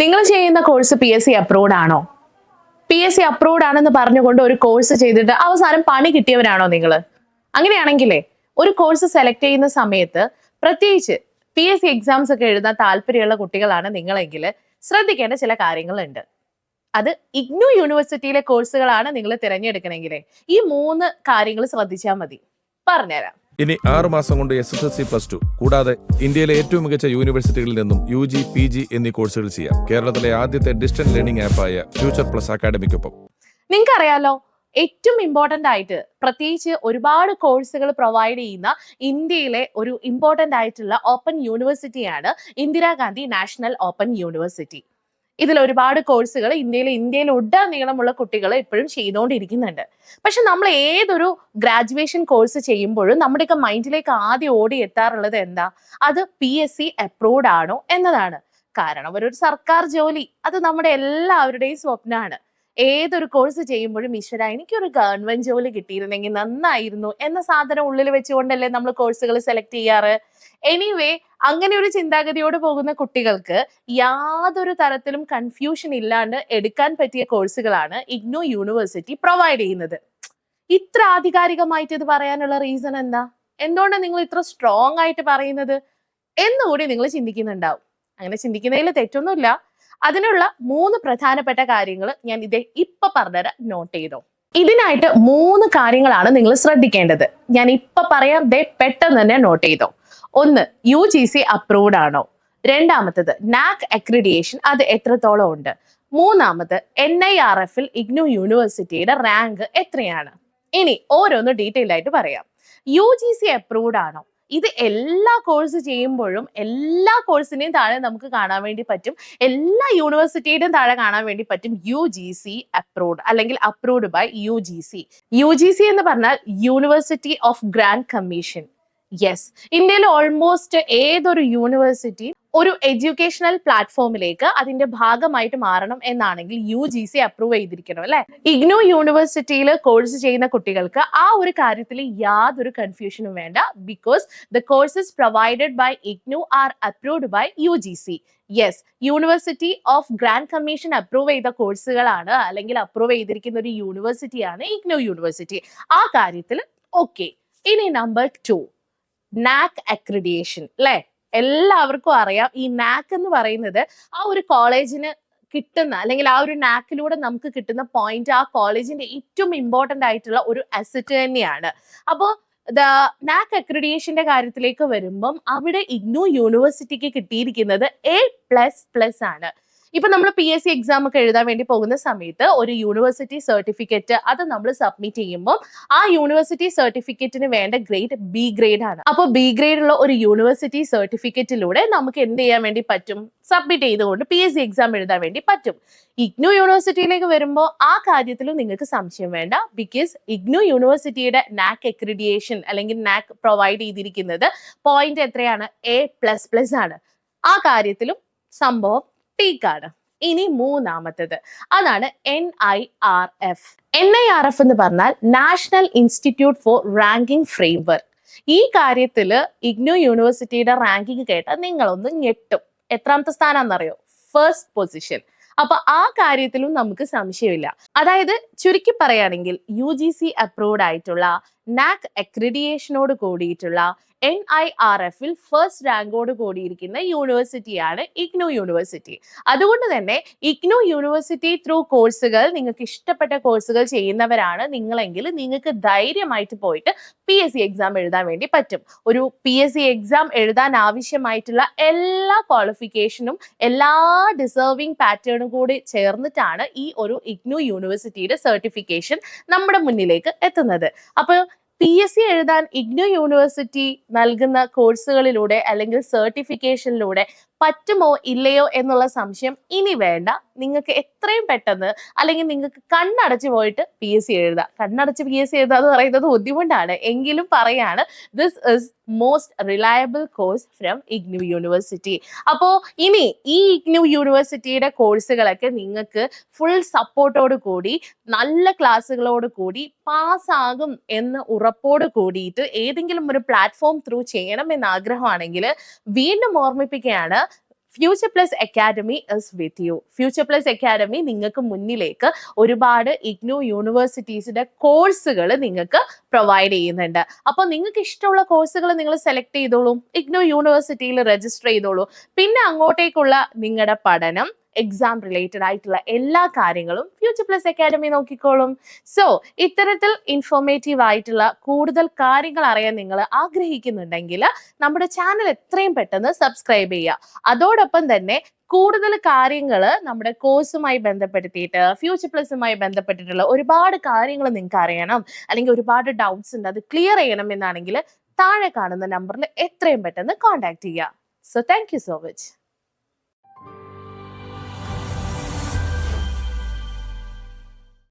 നിങ്ങൾ ചെയ്യുന്ന course P S C approved ആണോ? പി എസ് സി അപ്രൂവ്ഡ് ആണെന്ന് പറഞ്ഞുകൊണ്ട് ഒരു കോഴ്സ് ചെയ്തിട്ട് അവസാനം പണി കിട്ടിയവരാണോ നിങ്ങൾ അങ്ങനെയാണെങ്കിലേ ഒരു കോഴ്സ് സെലക്ട് ചെയ്യുന്ന സമയത്ത് പ്രത്യേകിച്ച് പി എസ് സി എക്സാംസ് ഒക്കെ എഴുതാൻ താല്പര്യമുള്ള കുട്ടികളാണ് നിങ്ങളെങ്കിൽ ശ്രദ്ധിക്കേണ്ട ചില കാര്യങ്ങളുണ്ട്. അത് ഇഗ്നു യൂണിവേഴ്സിറ്റിയിലെ കോഴ്സുകളാണ് നിങ്ങൾ തിരഞ്ഞെടുക്കണമെങ്കിൽ ഈ മൂന്ന് കാര്യങ്ങൾ ശ്രദ്ധിച്ചാൽ മതി. പറഞ്ഞുതരാം. ഇനി ആറു മാസം കൊണ്ട് S S L C plus two കൂടാതെ ഇന്ത്യയിലെ ഏറ്റവും മികച്ച യൂണിവേഴ്സിറ്റികളിൽ നിന്നും യു ജി പി ജി എന്നീ കോഴ്സുകൾ ചെയ്യാം. കേരളത്തിലെ ആദ്യത്തെ ഡിസ്റ്റൻസ് ലേണിംഗ് ആപ്പായ ഫ്യൂച്ചർ പ്ലസ് അക്കാഡമിക്കൊപ്പം. നിങ്ങൾക്കറിയാലോ ഏറ്റവും ഇമ്പോർട്ടന്റ് ആയിട്ട് പ്രത്യേകിച്ച് ഒരുപാട് കോഴ്സുകൾ പ്രൊവൈഡ് ചെയ്യുന്ന ഇന്ത്യയിലെ ഒരു ഇമ്പോർട്ടന്റ് ആയിട്ടുള്ള ഓപ്പൺ യൂണിവേഴ്സിറ്റിയാണ് ഇന്ദിരാഗാന്ധി നാഷണൽ ഓപ്പൺ യൂണിവേഴ്സിറ്റി ഇതിൽ ഒരുപാട് കോഴ്സുകൾ ഇന്ത്യയിൽ ഇന്ത്യയിൽ ഉടനീളമുള്ള കുട്ടികൾ ഇപ്പോഴും ചെയ്തുകൊണ്ടിരിക്കുന്നുണ്ട് പക്ഷെ നമ്മൾ ഏതൊരു ഗ്രാജുവേഷൻ കോഴ്സ് ചെയ്യുമ്പോഴും നമ്മുടെയൊക്കെ മൈൻഡിലേക്ക് ആദ്യം ഓടി എത്താറുള്ളത് എന്താ? അത് പി എസ് സി അപ്രൂവ്ഡ് ആണോ എന്നതാണ്. കാരണം ഒരു സർക്കാർ ജോലി അത് നമ്മുടെ എല്ലാവരുടെയും സ്വപ്നമാണ്. ഏതൊരു കോഴ്സ് ചെയ്യുമ്പോഴും ഈശ്വര എനിക്കൊരു ഗവൺമെന്റ് ജോലി കിട്ടിയിരുന്നെങ്കിൽ നന്നായിരുന്നു എന്ന സാധനം ഉള്ളിൽ വെച്ചുകൊണ്ടല്ലേ നമ്മൾ കോഴ്സുകൾ സെലക്ട് ചെയ്യാറ്? എനിവേ അങ്ങനെ ഒരു ചിന്താഗതിയോട് പോകുന്ന കുട്ടികൾക്ക് യാതൊരു തരത്തിലും കൺഫ്യൂഷൻ ഇല്ലാണ്ട് എടുക്കാൻ പറ്റിയ കോഴ്സുകളാണ് ഇഗ്നോ യൂണിവേഴ്സിറ്റി പ്രൊവൈഡ് ചെയ്യുന്നത്. ഇത്ര ആധികാരികമായിട്ട് ഇത് പറയാനുള്ള റീസൺ എന്താ? എന്തുകൊണ്ടാണ് നിങ്ങൾ ഇത്ര സ്ട്രോങ് ആയിട്ട് പറയുന്നത്? എന്നുകൂടി നിങ്ങൾ ചിന്തിക്കുന്നുണ്ടാവും. അങ്ങനെ ചിന്തിക്കുന്നതിൽ തെറ്റൊന്നുമില്ല. അതിനുള്ള മൂന്ന് പ്രധാനപ്പെട്ട കാര്യങ്ങൾ ഞാൻ ഇതേ ഇപ്പൊ പറഞ്ഞുതരാം നോട്ട് ചെയ്തോ. ഇതിനായിട്ട് മൂന്ന് കാര്യങ്ങളാണ് നിങ്ങൾ ശ്രദ്ധിക്കേണ്ടത്. ഞാൻ ഇപ്പൊ പറയാം ദേ പെട്ടെന്ന് തന്നെ നോട്ട് ചെയ്തോ. ഒന്ന് യു ജി സി അപ്രൂവ്ഡ് ആണോ? രണ്ടാമത്തത് നാക് അക്രിഡിയേഷൻ അത് എത്രത്തോളം ഉണ്ട്? മൂന്നാമത് എൻ ഐ ആർ എഫിൽ ഇഗ്നു യൂണിവേഴ്സിറ്റിയുടെ റാങ്ക് എത്രയാണ്? ഇനി ഓരോന്ന് ഡീറ്റെയിൽ ആയിട്ട് പറയാം. യു ജി സി അപ്രൂവ്ഡ് ആണോ? ഇത് എല്ലാ കോഴ്സ് ചെയ്യുമ്പോഴും എല്ലാ കോഴ്സിനെയും താഴെ നമുക്ക് കാണാൻ വേണ്ടി പറ്റും. എല്ലാ യൂണിവേഴ്സിറ്റിയുടെയും താഴെ കാണാൻ വേണ്ടി പറ്റും യു ജി സി അപ്രൂവ്ഡ് അല്ലെങ്കിൽ approved by U G C U G C എന്ന് പറഞ്ഞാൽ university of grand commission yes ഇന്ത്യയിൽ ഓൾമോസ്റ്റ് ഏതൊരു യൂണിവേഴ്സിറ്റി ഒരു എഡ്യൂക്കേഷണൽ പ്ലാറ്റ്ഫോമിലേക്ക് അതിന്റെ ഭാഗമായിട്ട് മാറണം എന്നാണെങ്കിൽ യു ജി സി അപ്രൂവ് ചെയ്തിരിക്കണം അല്ലെ? ഇഗ്നോ യൂണിവേഴ്സിറ്റിയിൽ കോഴ്സ് ചെയ്യുന്ന കുട്ടികൾക്ക് ആ ഒരു കാര്യത്തിൽ യാതൊരു കൺഫ്യൂഷനും വേണ്ട because the courses provided by IGNOU are approved by U G C yes university of grand commission approve ചെയ്ത കോഴ്സുകളാണ് അല്ലെങ്കിൽ അപ്രൂവ് ചെയ്തിരിക്കുന്ന ഒരു യൂണിവേഴ്സിറ്റിയാണ് ഇഗ്നോ യൂണിവേഴ്സിറ്റി ആ കാര്യത്തിൽ ഓക്കെ ഇനി നമ്പർ ടു നാക് അക്രിഡിയേഷൻ അല്ലെ എല്ലാവർക്കും അറിയാം. ഈ നാക് എന്ന് പറയുന്നത് ആ ഒരു കോളേജിന് കിട്ടുന്ന അല്ലെങ്കിൽ ആ ഒരു നാക്കിലൂടെ നമുക്ക് കിട്ടുന്ന പോയിന്റ് ആ കോളേജിന്റെ ഏറ്റവും ഇമ്പോർട്ടന്റ് ആയിട്ടുള്ള ഒരു അസറ്റ് തന്നെയാണ്. അപ്പോൾ ദ നാക് അക്രിഡിയേഷന്റെ കാര്യത്തിലേക്ക് വരുമ്പം അവിടെ ഇഗ്നു യൂണിവേഴ്സിറ്റിക്ക് കിട്ടിയിരിക്കുന്നത് എ പ്ലസ് പ്ലസ് ആണ്. ഇപ്പൊ നമ്മൾ പി എസ് സി എക്സാം ഒക്കെ എഴുതാൻ വേണ്ടി പോകുന്ന സമയത്ത് ഒരു യൂണിവേഴ്സിറ്റി സർട്ടിഫിക്കറ്റ് അത് നമ്മൾ സബ്മിറ്റ് ചെയ്യുമ്പോൾ ആ യൂണിവേഴ്സിറ്റി സർട്ടിഫിക്കറ്റിന് വേണ്ട ഗ്രേഡ് ബി ഗ്രേഡ് ആണ്. അപ്പോൾ ബി ഗ്രേഡ് ഉള്ള ഒരു യൂണിവേഴ്സിറ്റി സർട്ടിഫിക്കറ്റിലൂടെ നമുക്ക് എന്ത് ചെയ്യാൻ വേണ്ടി പറ്റും? സബ്മിറ്റ് ചെയ്തുകൊണ്ട് പി എസ് സി എക്സാം എഴുതാൻ വേണ്ടി പറ്റും. ഇഗ്നു യൂണിവേഴ്സിറ്റിയിലേക്ക് വരുമ്പോൾ ആ കാര്യത്തിലും നിങ്ങൾക്ക് സംശയം വേണ്ട. ബിക്കോസ് ഇഗ്നു യൂണിവേഴ്സിറ്റിയുടെ നാക് എക്രിഡിയേഷൻ അല്ലെങ്കിൽ നാക് പ്രൊവൈഡ് ചെയ്തിരിക്കുന്നത് പോയിന്റ് എത്രയാണ്? എ പ്ലസ് പ്ലസ് ആണ്. ആ കാര്യത്തിലും സംഭവം പീക്കാണ് ഇനി മൂന്നാമത്തത്. അതാണ് N I R F N I R F എന്ന് പറഞ്ഞാൽ national institute for ranking framework ഈ കാര്യത്തിൽ ഇഗ്നോ യൂണിവേഴ്സിറ്റിയുടെ റാങ്കിങ് കേട്ടാൽ നിങ്ങളൊന്ന് ഞെട്ടും. എത്രാമത്തെ സ്ഥാനാന്നറിയോ? ഫസ്റ്റ് പൊസിഷൻ അപ്പൊ ആ കാര്യത്തിലും നമുക്ക് സംശയമില്ല. അതായത് ചുരുക്കി പറയുകയാണെങ്കിൽ യു ജി സി അപ്രൂവ്ഡ് ആയിട്ടുള്ള നാക് അക്രിഡിയേഷനോട് കൂടിയിട്ടുള്ള എൻ ഐ ആർ എഫിൽ ഫസ്റ്റ് റാങ്കോട് കൂടിയിരിക്കുന്ന യൂണിവേഴ്സിറ്റിയാണ് ഇഗ്നോ യൂണിവേഴ്സിറ്റി അതുകൊണ്ട് തന്നെ ഇഗ്നോ യൂണിവേഴ്സിറ്റി ത്രൂ കോഴ്സുകൾ നിങ്ങൾക്ക് ഇഷ്ടപ്പെട്ട കോഴ്സുകൾ ചെയ്യുന്നവരാണ് നിങ്ങളെങ്കിൽ നിങ്ങൾക്ക് ധൈര്യമായിട്ട് പോയിട്ട് പി എസ് സി എക്സാം എഴുതാൻ വേണ്ടി പറ്റും. ഒരു പി എസ് സി എക്സാം എഴുതാൻ ആവശ്യമായിട്ടുള്ള എല്ലാ ക്വാളിഫിക്കേഷനും എല്ലാ ഡിസേർവിംഗ് പാറ്റേണും കൂടി ചേർന്നിട്ടാണ് ഈ ഒരു ഇഗ്നോ യൂണിവേഴ്സിറ്റിയുടെ സർട്ടിഫിക്കേഷൻ നമ്മുടെ മുന്നിലേക്ക് എത്തുന്നത്. അപ്പോൾ പി എസ് സി എഴുതാൻ ഇഗ്നോ യൂണിവേഴ്സിറ്റി നൽകുന്ന കോഴ്സുകളിലൂടെ അല്ലെങ്കിൽ സർട്ടിഫിക്കേഷനിലൂടെ പറ്റുമോ ഇല്ലയോ എന്നുള്ള സംശയം ഇനി വേണ്ട. നിങ്ങൾക്ക് എത്രയും പെട്ടെന്ന് അല്ലെങ്കിൽ നിങ്ങൾക്ക് കണ്ണടച്ച് പോയിട്ട് പി എസ് സി എഴുതാം കണ്ണടച്ച് പി എസ് സി എഴുതുക എന്ന് പറയുന്നത് ബുദ്ധിമുട്ടാണ്. എങ്കിലും പറയാണ് this is most reliable course from IGNOU university അപ്പോൾ ഇനി ഈ ഇഗ്നു യൂണിവേഴ്സിറ്റിയുടെ കോഴ്സുകളൊക്കെ നിങ്ങൾക്ക് ഫുൾ സപ്പോർട്ടോട് കൂടി നല്ല ക്ലാസ്സുകളോട് കൂടി പാസ്സാകും എന്ന് ഉറപ്പോട് കൂടിയിട്ട് ഏതെങ്കിലും ഒരു പ്ലാറ്റ്ഫോം ത്രൂ ചെയ്യണം എന്ന് ആഗ്രഹമാണെങ്കിൽ വീണ്ടും ഓർമ്മിപ്പിക്കുകയാണ് Future Plus Academy is with you Future Plus Academy നിങ്ങൾക്ക് മുന്നിലേക്ക് ഒരുപാട് ഇഗ്നോ യൂണിവേഴ്സിറ്റീസിന്റെ കോഴ്സുകൾ നിങ്ങൾക്ക് പ്രൊവൈഡ് ചെയ്യുന്നുണ്ട്. അപ്പോൾ നിങ്ങൾക്ക് ഇഷ്ടമുള്ള കോഴ്സുകൾ നിങ്ങൾ സെലക്ട് ചെയ്തോളൂ. ഇഗ്നോ യൂണിവേഴ്സിറ്റിയിൽ രജിസ്റ്റർ ചെയ്തോളൂ. പിന്നെ അങ്ങോട്ടേക്കുള്ള നിങ്ങളുടെ പഠനം എക്സാം റിലേറ്റഡ് ആയിട്ടുള്ള എല്ലാ കാര്യങ്ങളും ഫ്യൂച്ചർ പ്ലസ് അക്കാഡമി നോക്കിക്കോളും. സോ ഇത്തരത്തിൽ ഇൻഫോർമേറ്റീവ് ആയിട്ടുള്ള കൂടുതൽ കാര്യങ്ങൾ അറിയാൻ നിങ്ങൾ ആഗ്രഹിക്കുന്നുണ്ടെങ്കിൽ നമ്മുടെ ചാനൽ എത്രയും പെട്ടെന്ന് സബ്സ്ക്രൈബ് ചെയ്യുക. അതോടൊപ്പം തന്നെ കൂടുതൽ കാര്യങ്ങൾ നമ്മുടെ കോഴ്സുമായി ബന്ധപ്പെടുത്തിയിട്ട് ഫ്യൂച്ചർ പ്ലസുമായി ബന്ധപ്പെട്ടിട്ടുള്ള ഒരുപാട് കാര്യങ്ങൾ നിങ്ങൾക്ക് അറിയണം. അല്ലെങ്കിൽ ഒരുപാട് ഡൗട്ട്സ് ഉണ്ട് അത് ക്ലിയർ ചെയ്യണം എന്നാണെങ്കിൽ താഴെ കാണുന്ന നമ്പറിൽ എത്രയും പെട്ടെന്ന് കോൺടാക്ട് ചെയ്യുക. So thank so much